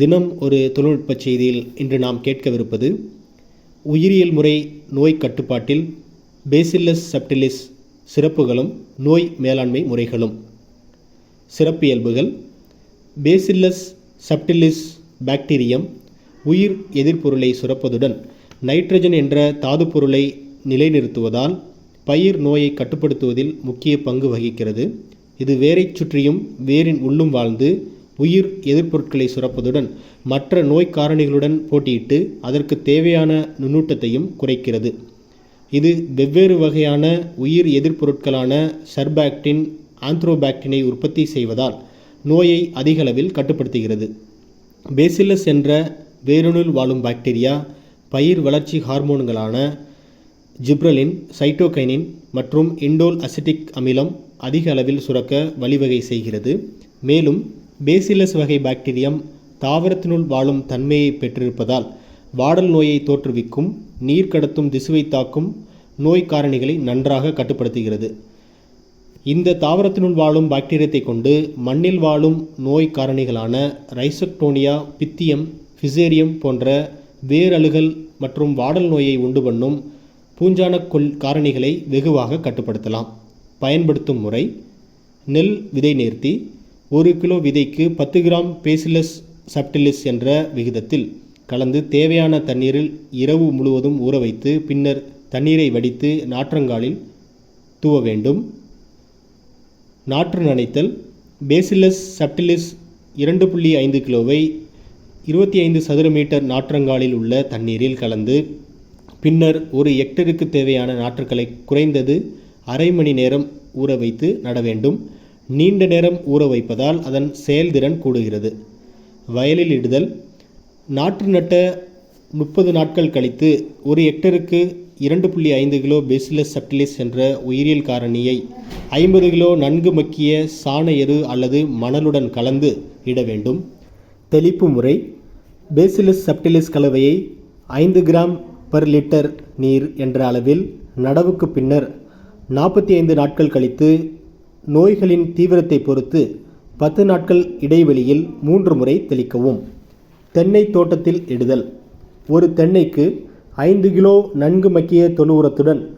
தினம் ஒரு தொழில்நுட்ப செய்தியில் இன்று நாம் கேட்கவிருப்பது உயிரியல் முறை நோய் கட்டுப்பாட்டில் பேசில்லஸ் சப்டிலிஸ் சிறப்புகளும் நோய் மேலாண்மை முறைகளும். சிறப்பியல்புகள் பேசில்லஸ் சப்டிலிஸ் பாக்டீரியம் உயிர் எதிர்ப்பொருளை சுரப்பதுடன் நைட்ரஜன் என்ற தாதுப்பொருளை நிலைநிறுத்துவதால் பயிர் நோயை கட்டுப்படுத்துவதில் முக்கிய பங்கு வகிக்கிறது. இது வேரைச் சுற்றியும் வேரின் உள்ளும் வாழ்ந்து உயிர் எதிர்ப்பொருட்களை சுரப்பதுடன் மற்ற நோய் காரணிகளுடன் போட்டியிட்டு அதற்கு தேவையான நுண்ணூட்டத்தையும் குறைக்கிறது. இது வெவ்வேறு வகையான உயிர் எதிர்ப்பொருட்களான சர்பாக்டின் ஆந்த்ரோபாக்டினை உற்பத்தி செய்வதால் நோயை அதிகளவில் கட்டுப்படுத்துகிறது. பேசில்லஸ் என்ற வேரினுள் வாழும் பாக்டீரியா பயிர் வளர்ச்சி ஹார்மோன்களான ஜிப்ரலின் சைட்டோகைனின் மற்றும் இண்டோல் அசிட்டிக் அமிலம் அதிக அளவில் சுரக்க வழிவகை செய்கிறது. மேலும் பேசிலஸ் வகை பாக்டீரியம் தாவரத்தினுள் வாழும் தன்மையை பெற்றிருப்பதால் வாடல் நோயை தோற்றுவிக்கும் நீர் கடத்தும் திசுவை தாக்கும் நோய் காரணிகளை நன்றாக கட்டுப்படுத்துகிறது. இந்த தாவரத்தினுள் வாழும் பாக்டீரியத்தை கொண்டு மண்ணில் வாழும் நோய் காரணிகளான ரைசக்டோனியா பித்தியம் ஃபிசேரியம் போன்ற வேரழுகல் மற்றும் வாடல் நோயை உண்டு பண்ணும் பூஞ்சான கொல் காரணிகளை வெகுவாக கட்டுப்படுத்தலாம். பயன்படுத்தும் முறை நெல் விதை நேர்த்தி ஒரு கிலோ விதைக்கு பத்து கிராம் பேசிலஸ் சப்டிலிஸ் என்ற விகிதத்தில் கலந்து தேவையான தண்ணீரில் இரவு முழுவதும் ஊற வைத்து பின்னர் தண்ணீரை வடித்து நாற்றங்காலில் தூவ வேண்டும். நாற்று நனைத்தல். பேசிலஸ் சப்டிலிஸ் இரண்டு புள்ளி ஐந்து கிலோவை இருபத்தி ஐந்து சதுர மீட்டர் நாற்றங்காலில் உள்ள தண்ணீரில் கலந்து பின்னர் ஒரு ஹெக்டருக்கு தேவையான நாற்றுக்களை குறைந்தது அரை மணி நேரம் ஊற வைத்து நட வேண்டும். நீண்ட நேரம் ஊற வைப்பதால் அதன் செயல்திறன் கூடுகிறது. வயலில் இடுதல். நாற்று நட்ட முப்பது நாட்கள் கழித்து ஒரு ஹெக்டருக்கு இரண்டு புள்ளி ஐந்து கிலோ பேசிலஸ் சப்டிலிஸ் என்ற உயிரியல் காரணியை ஐம்பது கிலோ நன்கு மக்கிய சாண எரு அல்லது மணலுடன் கலந்து இட வேண்டும். தெளிப்பு முறை. பேசிலஸ் சப்டிலிஸ் கலவையை ஐந்து கிராம் பர் லிட்டர் நீர் என்ற அளவில் நடவுக்கு பின்னர் நாற்பத்தி ஐந்து நாட்கள் கழித்து நோய்களின் தீவிரத்தை பொறுத்து பத்து நாட்கள் இடைவெளியில் மூன்று முறை தெளிக்கவும். தென்னை தோட்டத்தில் இடுதல். ஒரு தென்னைக்கு ஐந்து கிலோ நன்கு மக்கிய தொழு உரத்துடன்